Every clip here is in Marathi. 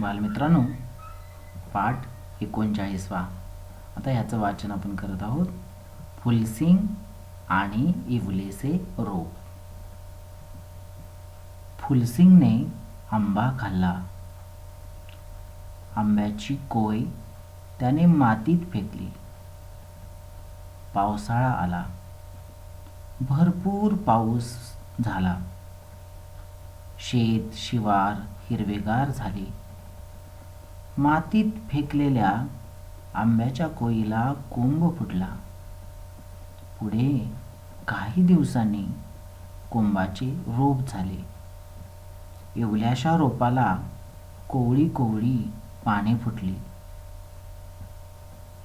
बालमित्रांनो पाठ एकोणचाळीसवा. आता ह्याचं वाचन आपण करत आहोत. फुलसिंग आणि इवलेसे रोग. फुलसिंगने आंबा खाल्ला. आंब्याची कोय त्याने मातीत फेकली. पावसाळा आला. भरपूर पाऊस झाला. शेत शिवार हिरवेगार झाले. मातीत फेकलेल्या आंब्याच्या कोयीला कोंब फुटला. पुढे काही दिवसांनी कोंबाचे रोप झाले. एवल्याशा रोपाला कोवळी कोवळी पाने फुटली.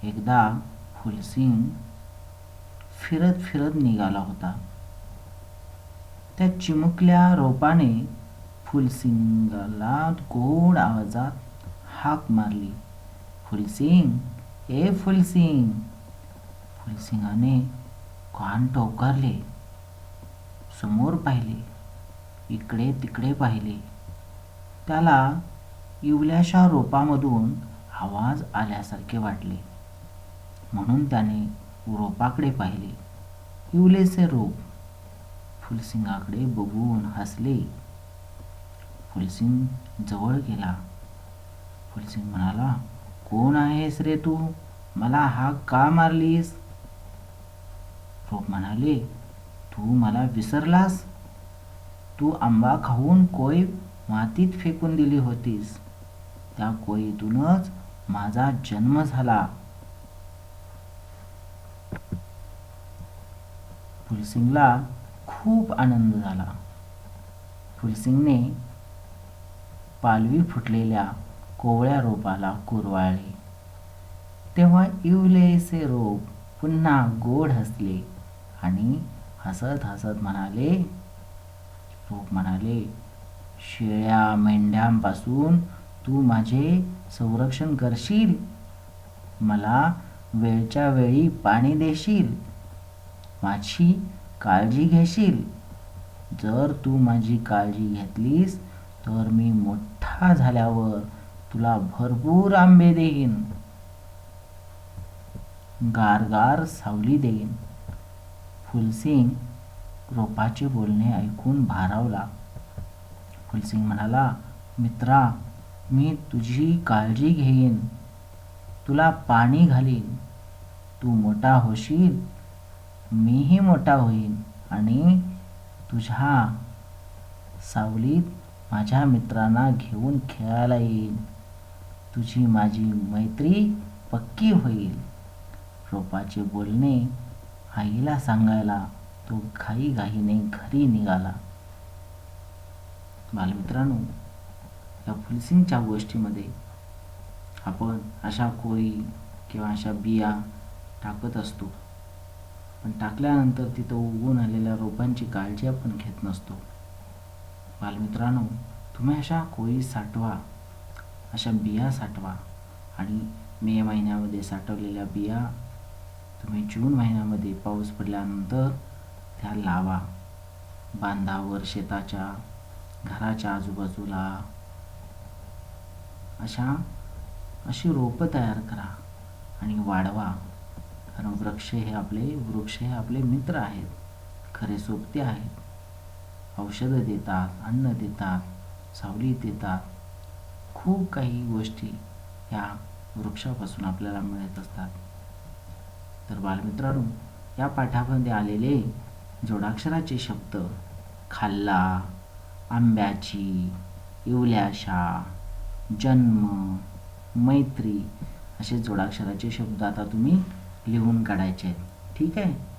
एकदा फुलसिंग फिरत फिरत निघाला होता. त्या चिमुकल्या रोपाने फुलसिंगाला गोड आवाजात हाक मारली फुलसिंग ए फुलसिंग फुलसिंगाने कान टोकारले. समोर पाहिले. इकडे तिकडे पाहिले. त्याला इवल्याशा रोपामधून आवाज आल्यासारखे वाटले. म्हणून त्याने रोपाकडे पाहिले. इवलेसे रोप. फुलसिंगाकडे बघून हसले. फुलसिंग जवळ गेला. फुलसिंग म्हणाला कोण आहेस रे तू? मला हाक का मारलीस? रोप म्हणाले तू मला विसरलास? तू आंबा खाऊन कोय मातीत फेकून दिली होतीस? त्या कोयीतूनच माझा जन्म झाला. फुलसिंगला खूप आनंद झाला. फुलसिंगने पालवी फुटलेल्या कोवळ्या रोपाला कुरवाळले. तेव्हा इवलेसे रोप पुन्हा गोड हसले आणि हसत हसत म्हणाले रोप म्हणाले शेळ्या मेंढ्यांपासून तू माझे संरक्षण करशील? मला वेळच्या वेळी पाणी देशील? माझी काळजी घेशील? जर तू माझी काळजी घेतलीस तर मी मोठा झाल्यावर तुला भरपूर आंबे देईन. गारगार सावली देईन. फुलसिंग रोपाचे बोलणे ऐकून भारावला. फुलसिंग म्हणाला मित्रा मी तुझी काळजी घेईन. तुला पाणी घालीन. तू मोठा होशील. मीही मोठा होईन. आणि तुझ्या सावलीत माझ्या मित्रांना घेऊन खेळायला येईन. तुझी माझी मैत्री पक्की होईल. रोपाचे बोलणे आईला सांगायला तो घाई घाईने घरी निघाला. बालमित्रांनो या फुलसिंगच्या गोष्टीमध्ये आपण अशा कोळी किंवा अशा बिया टाकत असतो. पण टाकल्यानंतर तिथं उगून आलेल्या रोपांची काळजी आपण घेत नसतो. बालमित्रांनो तुम्ही अशा कोळी साठवा. अशा बिया साठवा. आणि मे महिन्यामध्ये साठवलेल्या बिया तुम्ही जून महिन्यामध्ये पाऊस पडल्यानंतर त्या लावा. बांधावर शेताच्या घराच्या आजूबाजूला. अशा अशी रोपं तयार करा आणि वाढवा. कारण वृक्ष हे आपले वृक्ष हे आपले मित्र आहेत. खरे सोबते आहेत. औषधं देतात अन्न देतात सावली देतात. खूप काही गोष्टी ह्या वृक्षापासून आपल्याला मिळत असतात. तर बालमित्रांनो या पाठामध्ये आलेले जोडाक्षराचे शब्द खाल्ला आंब्याची इवल्याशा जन्म मैत्री असे जोडाक्षराचे शब्द आता तुम्ही लिहून काढायचे आहेत. ठीक आहे?